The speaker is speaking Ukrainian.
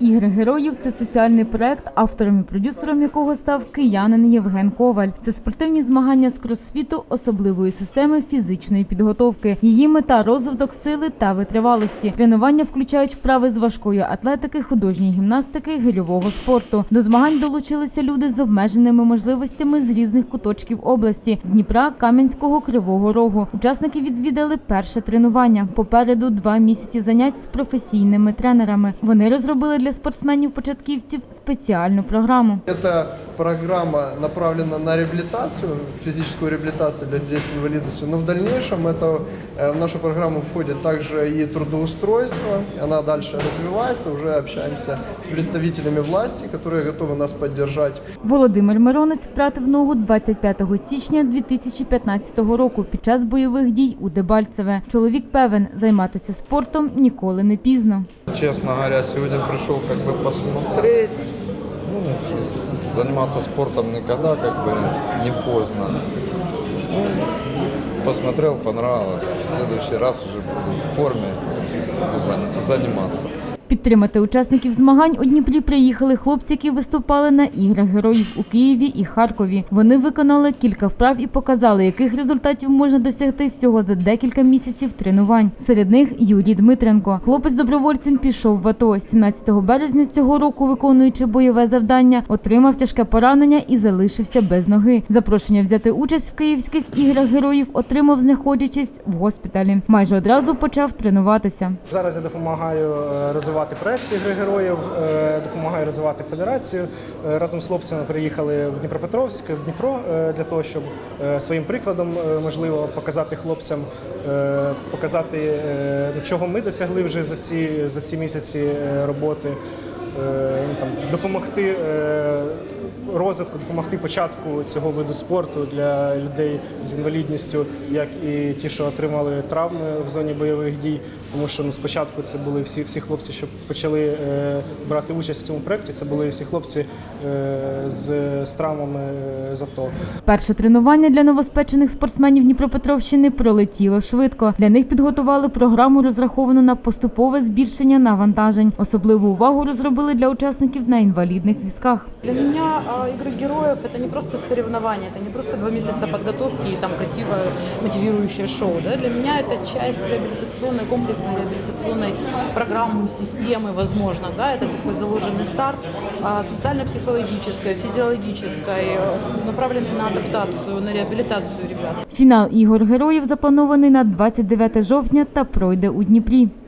Ігри героїв це соціальний проект, автором і продюсером якого став киянин Євген Коваль. Це спортивні змагання з кросфіту особливої системи фізичної підготовки. Її мета розвиток сили та витривалості. Тренування включають вправи з важкої атлетики, художньої гімнастики, гирьового спорту. До змагань долучилися люди з обмеженими можливостями з різних куточків області з Дніпра, Кам'янського, Кривого Рогу. Учасники відвідали перше тренування. Попереду два місяці занять з професійними тренерами. Вони розробили для спортсменів-початківців спеціальну програму. Эта программа направлена на реабилитацию, физическую реабилитацию для людей с инвалидностью, но в дальнейшем это, э, в нашу программу входит также и трудоустройство, она дальше развивается, уже общаемся с представителями власти, которые готовы нас поддержать. Володимир Миронець втратив ногу 25 січня 2015 року під час бойових дій у Дебальцеве. Чоловік певен, займатися спортом ніколи не пізно. Честно говоря, сегодня пришел как бы посмотреть. Ну, заниматься спортом никогда как бы не поздно. Ну, посмотрел, понравилось. В следующий раз уже буду в форме заниматься. Підтримати учасників змагань у Дніпрі приїхали хлопці, які виступали на іграх героїв у Києві і Харкові. Вони виконали кілька вправ і показали, яких результатів можна досягти всього за декілька місяців тренувань. Серед них Юрій Дмитренко. Хлопець добровольцем пішов в АТО. 17 березня цього року, виконуючи бойове завдання, отримав тяжке поранення і залишився без ноги. Запрошення взяти участь в київських іграх героїв отримав, знаходячись в госпіталі. Майже одразу почав тренуватися. Зараз я допомагаю е, розвивати проект ігри героїв, е, допомагаю розвивати федерацію. Е, Разом з хлопцями приїхали в Дніпропетровськ, в Дніпро е, для того, щоб своїм прикладом можливо показати хлопцям, показати, ну, чого ми досягли вже за ці, за ці місяці роботи. Ну, там, допомогти розвитку, допомогти початку цього виду спорту для людей з інвалідністю, як і ті, що отримали травми в зоні бойових дій. Тому що ну, спочатку це були всі, всі хлопці, що почали е, брати участь в цьому проєкті. Це були всі хлопці е, з, з травмами е, з АТО. Перше тренування для новоспечених спортсменів Дніпропетровщини пролетіло швидко. Для них підготували програму, розраховану на поступове збільшення навантажень. Особливу увагу розробили для учасників на інвалідних візках. Для меня а, игры героев это не просто соревнования, это не просто два месяца подготовки и там красивое мотивирующее шоу. Да? Для меня это часть реабилитационной, комплексной реабилитационной программы, системы, возможно. Да? Это такой заложенный старт а, социально-психологической, физиологической, э, направленный на адаптацию, на реабилитацию ребят. Фінал ігор героїв запланований на 29 жовтня та пройде у Дніпрі.